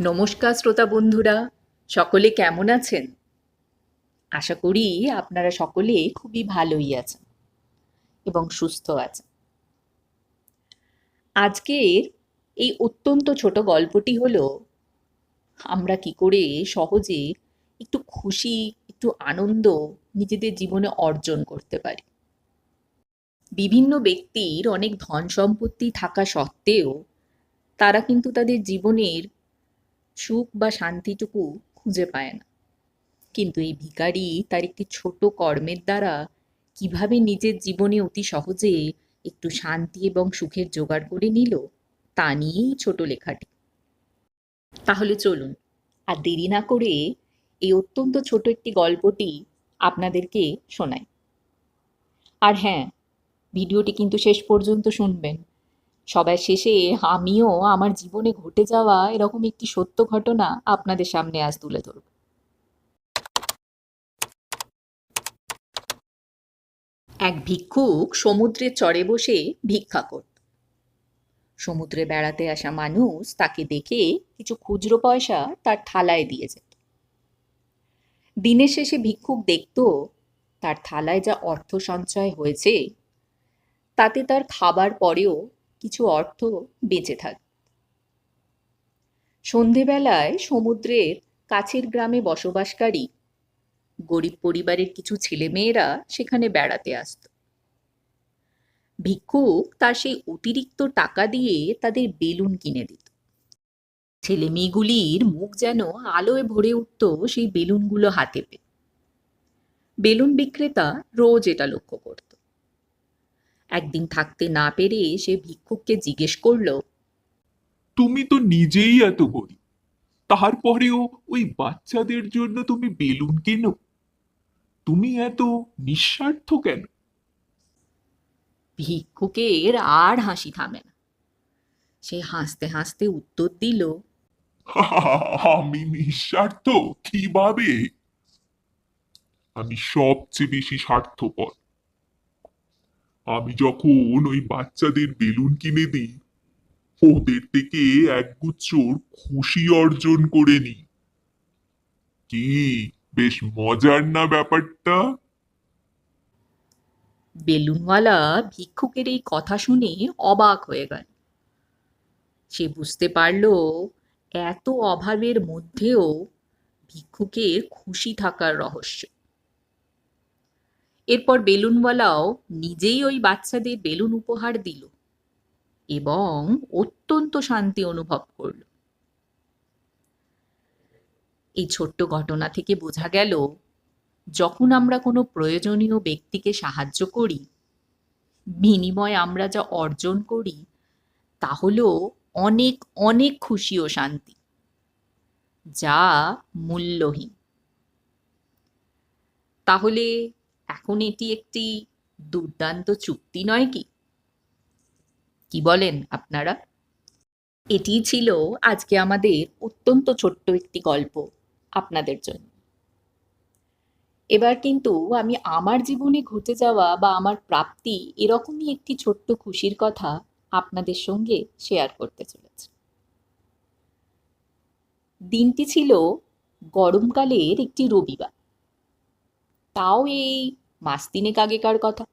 নমস্কার শ্রোতা বন্ধুরা, সকলে কেমন আছেন? আশা করি আপনারা সকলে খুবই ভালোই আছেন এবং সুস্থ আছেন। আজকের এই অত্যন্ত ছোট গল্পটি হলো, আমরা কি করে সহজে একটু খুশি, একটু আনন্দ নিজেদের জীবনে অর্জন করতে পারি। বিভিন্ন ব্যক্তির অনেক ধন সম্পত্তি থাকা সত্ত্বেও তারা কিন্তু তাদের জীবনের সুখ বা শান্তিটুকু খুঁজে পায় না। কিন্তু এই ভিখারি তার একটি ছোট কর্মের দ্বারা কীভাবে নিজের জীবনে অতি সহজে একটু শান্তি এবং সুখের জোগাড় করে নিল, তা নিয়েই ছোট লেখাটি। তাহলে চলুন, আর দেরি না করে এই অত্যন্ত ছোট একটি গল্পটি আপনাদেরকে শোনাই। আর হ্যাঁ ভিডিওটি কিন্তু শেষ পর্যন্ত শুনবেন। সবার শেষে আমিও আমার জীবনে ঘটে যাওয়া এরকম একটি সত্য ঘটনা আপনাদের সামনে আজ তুলে ধরব। এক ভিক্ষুক সমুদ্রের চরে বসে ভিক্ষা করত। সমুদ্রে বেড়াতে আসা মানুষ তাকে দেখে কিছু খুচরো পয়সা তার থালায় দিয়ে যেত। দিনের শেষে ভিক্ষুক দেখত, তার থালায় যা অর্থ সঞ্চয় হয়েছে, তাতে তার খাবার পরেও কিছু অর্থ বেঁচে থাকে। সন্ধেবেলায় সমুদ্রের কাছের গ্রামে বসবাসকারী গরিব পরিবারের কিছু ছেলেমেয়েরা সেখানে বেড়াতে আসত। ভিক্ষুক তার সেই অতিরিক্ত টাকা দিয়ে তাদের বেলুন কিনে দিত। ছেলে মেয়েগুলির মুখ যেন আলোয় ভরে উঠত সেই বেলুনগুলো হাতে পেয়ে। বেলুন বিক্রেতা রোজ এটা লক্ষ্য করত। একদিন থাকতে না পেরে সে ভিক্ষুককে জিজ্ঞেস করল তুমি তো নিজেই এত গরিব তারপরেও ওই বাচ্চাদের জন্য তুমি বেলুন কেনো? তুমি এত নিঃস্বার্থ কেন? ভিক্ষুকের আর হাসি থামে না। সে হাসতে হাসতে উত্তর দিল আমি নিঃস্বার্থ কীভাবে? আমি সবচেয়ে বেশি স্বার্থপর। আমি যখন ওই বাচ্চাদের বেলুন কিনে দিই, ওদের থেকে একগুচ্ছ খুশি অর্জন করে নিই। কি? বেশ মজার না ব্যাপারটা? বেলুনওয়ালা ভিক্ষুকের এই কথা শুনে অবাক হয়ে গেল। সে বুঝতে পারল, এত অভাবের মধ্যেও ভিক্ষুকের খুশি থাকার রহস্য। এরপর বেলুনওয়ালাও নিজেই ওই বাচ্চাদের বেলুন উপহার দিল এবং অত্যন্ত শান্তি অনুভব করল। এই ছোট্ট ঘটনা থেকে বোঝা গেল, যখন আমরা কোনো প্রয়োজনীয় ব্যক্তিকে সাহায্য করি, বিনিময়ে আমরা যা অর্জন করি তা অনেক অনেক খুশি ও শান্তি, যা মূল্যহীন। তাহলে এখন এটি একটি দুর্দান্ত চুক্তি নয় কি? কি বলেন আপনারা? এটি ছিল আজকে আমাদের অত্যন্ত ছোট্ট একটি গল্প আপনাদের জন্য। এবার কিন্তু আমি আমার জীবনে ঘটে যাওয়া বা আমার প্রাপ্তি এরকমই একটি ছোট্ট খুশির কথা আপনাদের সঙ্গে শেয়ার করতে চলেছি। দিনটি ছিল গরমকালের একটি রবিবার। তাও এই মাস তিনেক আগেকার কথা।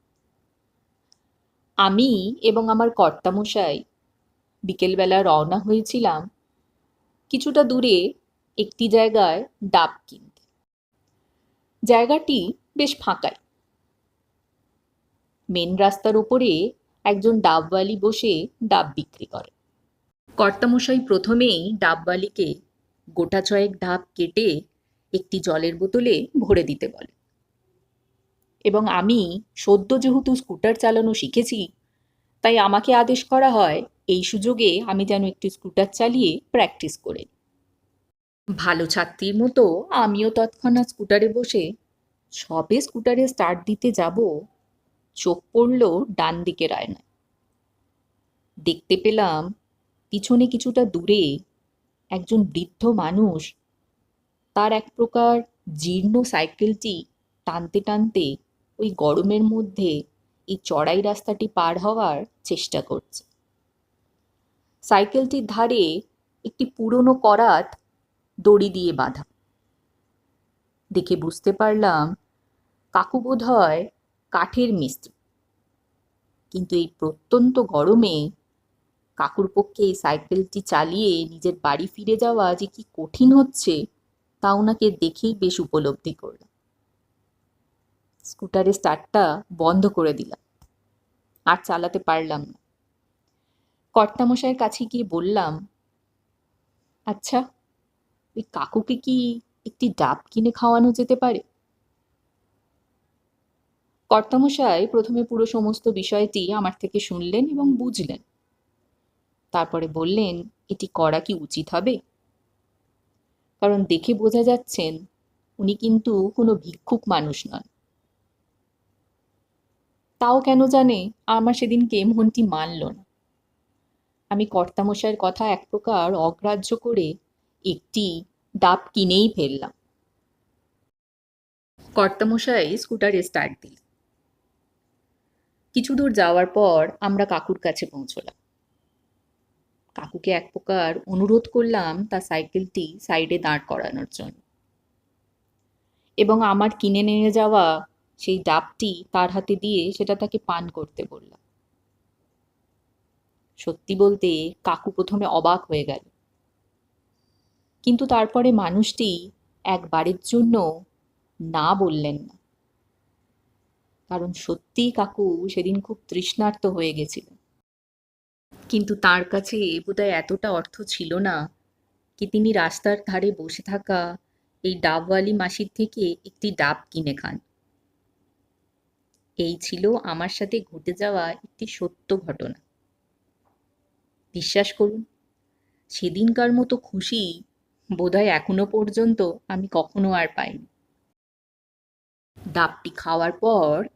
আমি এবং আমার কর্তামশাই বিকেলবেলা রওনা হয়েছিলাম কিছুটা দূরে একটি জায়গায় ডাব কিনতে। জায়গাটি বেশ ফাঁকাই। মেন রাস্তার ওপরে একজন ডাবওয়ালি বসে ডাব বিক্রি করে। কর্তামশাই প্রথমেই ডাবওয়ালিকে গোটা ছয়েক ডাব কেটে একটি জলের বোতলে ভরে দিতে বলে। এবং আমি সদ্য যেহেতু স্কুটার চালানো শিখেছি, তাই আমাকে আদেশ করা হয়, এই সুযোগে আমি যেন একটি স্কুটার চালিয়ে প্র্যাকটিস করে। ভালো ছাত্রীর মতো আমিও তৎক্ষণাৎ স্কুটারে বসে সবে স্কুটারে স্টার্ট দিতে যাব, চোখ পড়ল ডান দিকের আয়নায়। দেখতে পেলাম পিছনে কিছুটা দূরে একজন বৃদ্ধ মানুষ, তার এক প্রকার জীর্ণ সাইকেলটি টানতে টানতে ওই গরমের মধ্যে এই চড়াই রাস্তাটি পার হওয়ার চেষ্টা করছে। সাইকেলটির ধারে একটি পুরনো করাত দড়ি দিয়ে বাঁধা। দেখে বুঝতে পারলাম কাকু বোধ হয় কাঠের মিস্ত্রি। কিন্তু এই প্রত্যন্ত গরমে কাকুর পক্ষে এই সাইকেলটি চালিয়ে নিজের বাড়ি ফিরে যাওয়া যে কি কঠিন হচ্ছে, তা ওনাকে দেখেই বেশ উপলব্ধি করলাম। স্কুটারের স্টার্টটা বন্ধ করে দিলাম। আর চালাতে পারলাম না। কর্তামশাইয়ের কাছে গিয়ে বললাম আচ্ছা ওই কাকুকে কি একটি ডাব কিনে খাওয়ানো যেতে পারে? কর্তামশাই প্রথমে পুরো সমস্ত বিষয়টি আমার থেকে শুনলেন এবং বুঝলেন। তারপরে বললেন, এটি করা কি উচিত হবে? কারণ দেখে বোঝা যাচ্ছেন, উনি কিন্তু কোনো ভিক্ষুক মানুষ নন। তাও কেন জানে আমার সেদিন কেমহনটি মানল না। আমি কর্তামশাইয়ের কথা এক প্রকার অগ্রাহ্য করে একটি ডাব কিনেই ফেললাম। কর্তামশাই স্কুটারে স্টার্ট দিল কিছু দূর যাওয়ার পর আমরা কাকুর কাছে পৌঁছলাম। কাকুকে এক প্রকার অনুরোধ করলাম তার সাইকেলটি সাইডে দাঁড় করানোর জন্য। এবং আমার কিনে নিয়ে যাওয়া সেই ডাবটি তার হাতে দিয়ে সেটা তাকে পান করতে বললাম সত্যি বলতে কাকু প্রথমে অবাক হয়ে গেল। কিন্তু তারপরে মানুষটি একবারের জন্য না বললেন না। কারণ সত্যিই কাকু সেদিন খুব তৃষ্ণার্ত হয়ে গেছিলেন কিন্তু তার কাছে বোধহয় এতটা অর্থ ছিল না কি তিনি রাস্তার ধারে বসে থাকা এই ডাবওয়ালি মাসির থেকে একটি ডাব কিনে খান। এই ছিল আমার সাথে ঘটে যাওয়া একটি সত্য ঘটনা। বিশ্বাস করুন, সেদিনকার মতো খুশি বোধহয় এখনও পর্যন্ত আমি কখনো আর পাইনি। ডাবটি খাওয়ার পর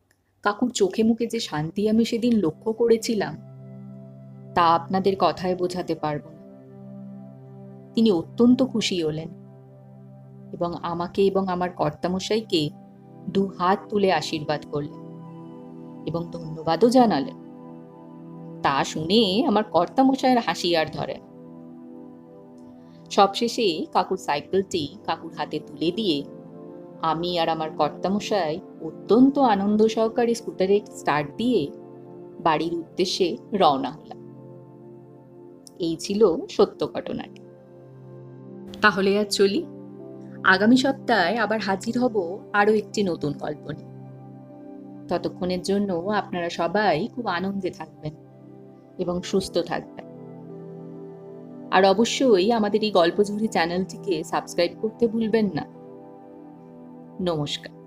কাকুর চোখে মুখে যে শান্তি আমি সেদিন লক্ষ্য করেছিলাম, তা আপনাদের কথায় বোঝাতে পারব না। তিনি অত্যন্ত খুশি হলেন এবং আমাকে এবং আমার কর্তামশাইকে দু হাত তুলে আশীর্বাদ করলেন। এবং ধন্যবাদও জানালেন। তা শুনে আমার কর্তামশাইয়ের হাসি আর ধরে সবশেষে কাকুর সাইকেলটি কাকুর হাতে তুলে দিয়ে আমি আর আমার কর্তামশাই অত্যন্ত আনন্দ সহকারে স্কুটারে স্টার্ট দিয়ে বাড়ির উদ্দেশ্যে রওনা হলাম। এই ছিল সত্য ঘটনাটি। তাহলে আর চলি। আগামী সপ্তাহে আবার হাজির হব আরও একটি নতুন গল্প নিয়ে। ততক্ষণের জন্য আপনারা সবাই খুব আনন্দে থাকবেন এবং সুস্থ থাকবেন। আর অবশ্যই আমাদের এই গল্পঝুরি চ্যানেলটিকে সাবস্ক্রাইব করতে ভুলবেন না। নমস্কার।